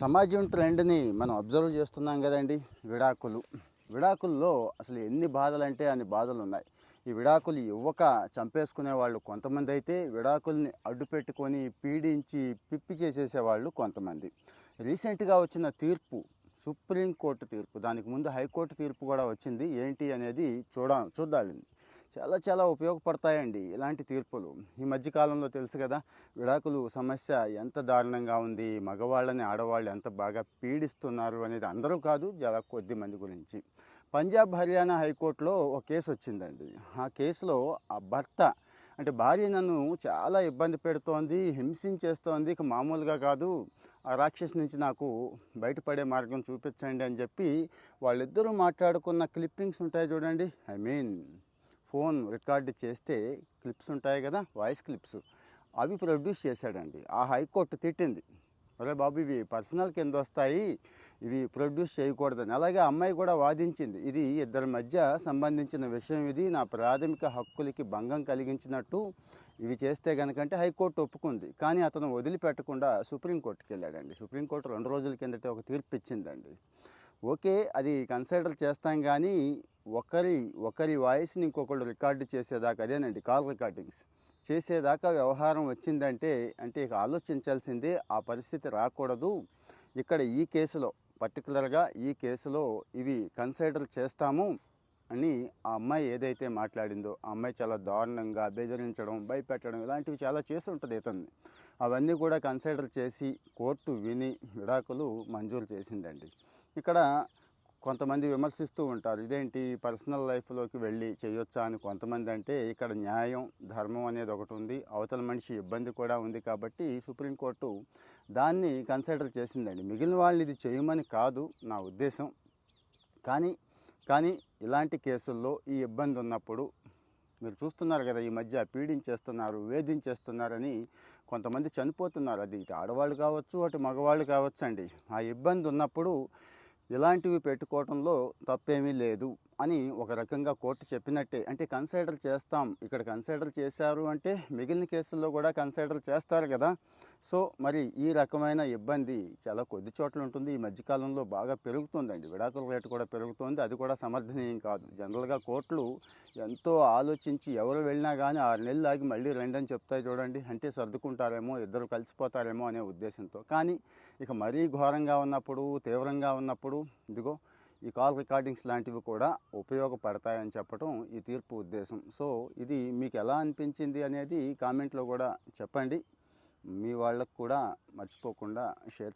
సమాజం ట్రెండ్ని మనం అబ్జర్వ్ చేస్తున్నాం కదండి విడాకులు. విడాకుల్లో అసలు ఎన్ని బాధలు అంటే అన్ని బాధలు ఉన్నాయి ఈ విడాకులు ఇవ్వక చంపేసుకునే వాళ్ళు కొంతమంది అయితే విడాకుల్ని అడ్డు పెట్టుకొని పీడించి పిప్పి చేసేసేవాళ్ళు కొంతమంది. రీసెంట్గా వచ్చిన తీర్పు సుప్రీంకోర్టు తీర్పు దానికి ముందు హైకోర్టు తీర్పు కూడా వచ్చింది. ఏంటి అనేది చూడ చూద్దాం. చాలా చాలా ఉపయోగపడతాయండి ఇలాంటి తీర్పులు. ఈ మధ్యకాలంలో తెలుసు కదా విడాకులు సమస్య ఎంత దారుణంగా ఉంది మగవాళ్ళని ఆడవాళ్ళు ఎంత బాగా పీడిస్తున్నారు అనేది అందరూ కాదు చాలా కొద్ది మంది గురించి. పంజాబ్ హర్యానా హైకోర్టులో ఒక కేసు వచ్చిందండి. ఆ కేసులో ఆ భర్త అంటే భార్య నన్ను చాలా ఇబ్బంది పెడుతోంది హింసించేస్తోంది ఇక మామూలుగా కాదు ఆ రాక్షస్ నుంచి నాకు బయటపడే మార్గం చూపించండి అని చెప్పి వాళ్ళిద్దరూ మాట్లాడుకున్న క్లిప్పింగ్స్ ఉంటాయి చూడండి. ఐ మీన్ ఫోన్ రికార్డు చేస్తే క్లిప్స్ ఉంటాయి కదా వాయిస్ క్లిప్స్. అవి ప్రొడ్యూస్ చేశాడండి. ఆ హైకోర్టు తిట్టింది. అరే బాబు ఇవి పర్సనల్ కింద వస్తాయి. ఇవి ప్రొడ్యూస్ చేయకూడదని. అలాగే అమ్మాయి కూడా వాదించింది. ఇది ఇద్దరి మధ్య సంబంధించిన విషయం ఇది. నా ప్రాథమిక హక్కులకి భంగం కలిగించినట్టు ఇవి చేస్తే కనుకంటే హైకోర్టు ఒప్పుకుంది. కానీ అతను వదిలిపెట్టకుండా సుప్రీంకోర్టుకి వెళ్ళాడండి. సుప్రీంకోర్టు రెండు రోజుల కిందట ఒక తీర్పు ఇచ్చిందండి. ఓకే అది కన్సిడర్ చేస్తాం కానీ ఒకరి ఒకరి వాయిస్ని ఇంకొకళ్ళు రికార్డు చేసేదాకా అదేనండి కాల్ రికార్డింగ్స్. చేసేదాకా వ్యవహారం వచ్చిందంటే అంటే ఇక ఆలోచించాల్సిందే ఆ పరిస్థితి రాకూడదు. ఇక్కడ ఈ కేసులో పర్టికులర్గా ఈ కేసులో ఇవి కన్సిడర్ చేస్తాము అని ఆ అమ్మాయి ఏదైతే మాట్లాడిందో ఆ అమ్మాయి చాలా దారుణంగా బెదిరించడం భయపెట్టడం ఇలాంటివి చాలా చేసి ఉంటుంది ఇతన్ని. అవన్నీ కూడా కన్సిడర్ చేసి కోర్టు విని విడాకులు మంజూరు చేసిందండి. ఇక్కడ కొంతమంది విమర్శిస్తూ ఉంటారు ఇదేంటి పర్సనల్ లైఫ్లోకి వెళ్ళి చేయొచ్చా? అని కొంతమంది అంటే ఇక్కడ న్యాయం ధర్మం అనేది ఒకటి ఉంది అవతల మనిషి ఇబ్బంది కూడా ఉంది కాబట్టి సుప్రీంకోర్టు దాన్ని కన్సిడర్ చేసిందండి. మిగిలిన వాళ్ళు ఇది చేయమని కాదు నా ఉద్దేశం. కానీ కానీ ఇలాంటి కేసుల్లో ఈ ఇబ్బంది ఉన్నప్పుడు మీరు చూస్తున్నారు కదా ఈ మధ్య పీడించేస్తున్నారు వేధించేస్తున్నారని కొంతమంది చనిపోతున్నారు. అది ఇటు ఆడవాళ్ళు కావచ్చు అటు మగవాళ్ళు కావచ్చు అండి. ఆ ఇబ్బంది ఉన్నప్పుడు ఇలాంటివి పెట్టుకోవడంలో తప్పేమీ లేదు. అని ఒక రకంగా కోర్టు చెప్పినట్టే. అంటే కన్సిడర్ చేస్తాం. ఇక్కడ కన్సిడర్ చేశారు అంటే మిగిలిన కేసుల్లో కూడా కన్సిడర్ చేస్తారు కదా. సో మరి ఈ రకమైన ఇబ్బంది చాలా కొద్ది చోట్ల ఉంటుంది. ఈ మధ్యకాలంలో బాగా పెరుగుతుందండి. విడాకుల రేటు కూడా పెరుగుతుంది. అది కూడా సమర్థనీయం కాదు. జనరల్గా కోర్టులు ఎంతో ఆలోచించి ఎవరు వెళ్ళినా కానీ ఆరు నెలలు ఆగి మళ్ళీ రెండని చెప్తాయి చూడండి. అంటే సర్దుకుంటారేమో ఇద్దరు కలిసిపోతారేమో అనే ఉద్దేశంతో. కానీ ఇక మరీ ఘోరంగా ఉన్నప్పుడు తీవ్రంగా ఉన్నప్పుడు ఇదిగో ఈ కాల్ రికార్డింగ్స్ లాంటివి కూడా ఉపయోగపడతాయని చెప్పడం ఈ తీర్పు ఉద్దేశం. సో ఇది మీకు ఎలా అనిపించింది అనేది కామెంట్లో కూడా చెప్పండి. మీ వాళ్ళకు కూడా మర్చిపోకుండా షేర్